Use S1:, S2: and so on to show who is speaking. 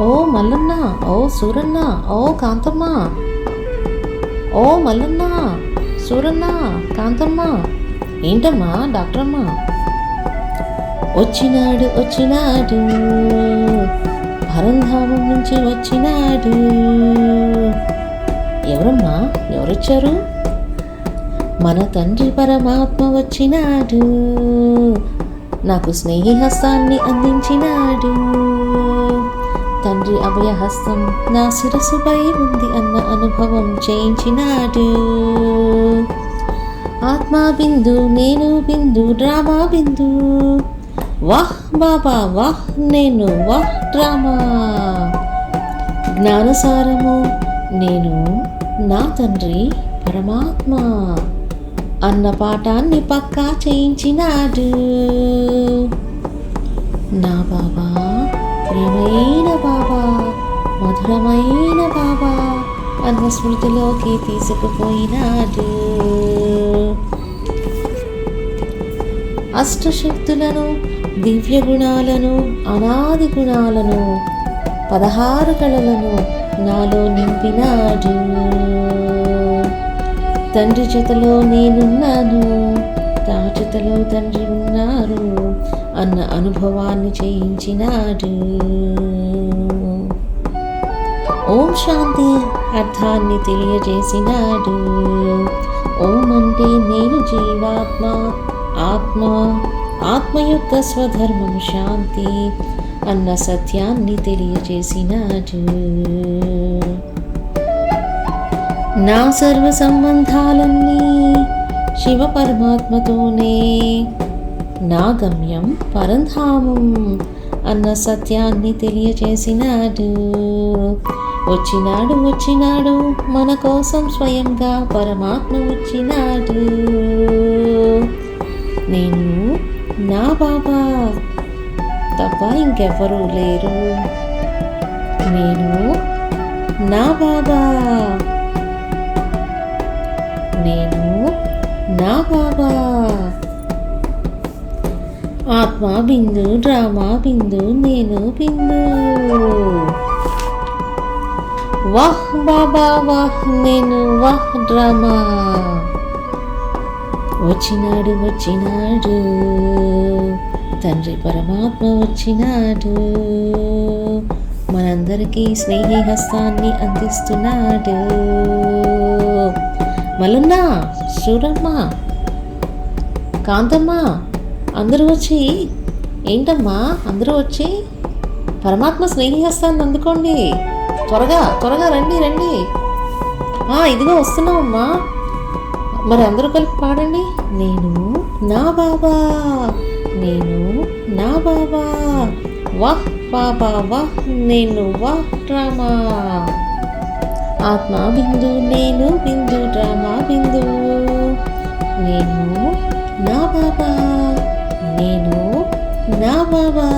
S1: ఓ మల్లన్న ఓ సూరన్న ఓ కాంతమ్మ. ఓ మల్లన్న సూరన్న కాంతమ్మ. ఏంటమ్మా డాక్టర్ అమ్మా వచ్చినాడు వచ్చినాడు. పరంధామం నుంచి వచ్చినాడు. ఎవరమ్మా ఎవరొచ్చారు? మన తండ్రి పరమాత్మ వచ్చినాడు. నాకు స్నేహిహస్తాన్ని అందించినాడు. వారి అభయహస్తం నా శిరస్సుపై ఉంది అన్న అనుభవం చేయించినాడు. ఆత్మా బిందు నేను బిందు డ్రామా బిందు వాహ్ బాబా వాహ్ నేను వాహ్ డ్రామా. జ్ఞానసారము నేను నా తండ్రి పరమాత్మ అన్న పాఠాన్ని పక్కా చేయించినాడు. నా బాబా ప్రియమైన బాబా బాబా. అన్న స్మృతిలోకి తీసుకుపోయినాడు. అష్టశక్తులను దివ్య గుణాలను అనాది గుణాలను పదహారు కళలను నాలో నింపినాడు. తండ్రి చేతలో నేనున్నాను తా జతలో తండ్రి ఉన్నారు అన్న అనుభవాన్ని చేయించినాడు. ఓం శాంతి. అర్థాన్ని తెలియజేసినాడు. ఓం అంటే నేను జీవాత్మ ఆత్మ ఆత్మ యొక్క స్వధర్మం శాంతి అన్న సత్యాన్ని తెలియజేసినాడు. నా సర్వ సంబంధాలన్నీ శివ పరమాత్మతోనే నా గమ్యం పరంధామం అన్న సత్యాన్ని తెలియజేసినాడు. వచ్చినాడు వచ్చినాడు మన కోసం స్వయంగా పరమాత్మ వచ్చినాడు. నేను నా బాబా తప్ప ఇంకెవ్వరూ లేరు. నేను నా బాబా నేను నా బాబా. ఆత్మ బిందు డ్రామా బిందు నేను బిందు. వాహ్ బాబా వాహ్ నేను వాహ్ డ్రామా. వచ్చినాడు వచ్చినాడు. తండ్రి పరమాత్మ వచ్చినాడు. మనందరికీ స్నేహి హస్తాన్ని అందిస్తున్నాడు. మల్లన్న చూడమ్మా. కాంతమ్మ అందరూ వచ్చి ఏంటమ్మా అందరూ వచ్చి? పరమాత్మ స్నేహి హస్తాన్ని అందుకోండి. త్వరగా త్వరగా రండి రండి. ఇదిగో వస్తున్నామమ్మా మరి అందరూ కలిపి పాడండి. నేను నా బాబా నేను నా బాబా. వాహ్ బాబా వాహ్ నేను వాహ్ డ్రామా ఆత్మ బిందు నేను బిందు డ్రామా బిందు. నేను నా బాబా నేను నా బాబా.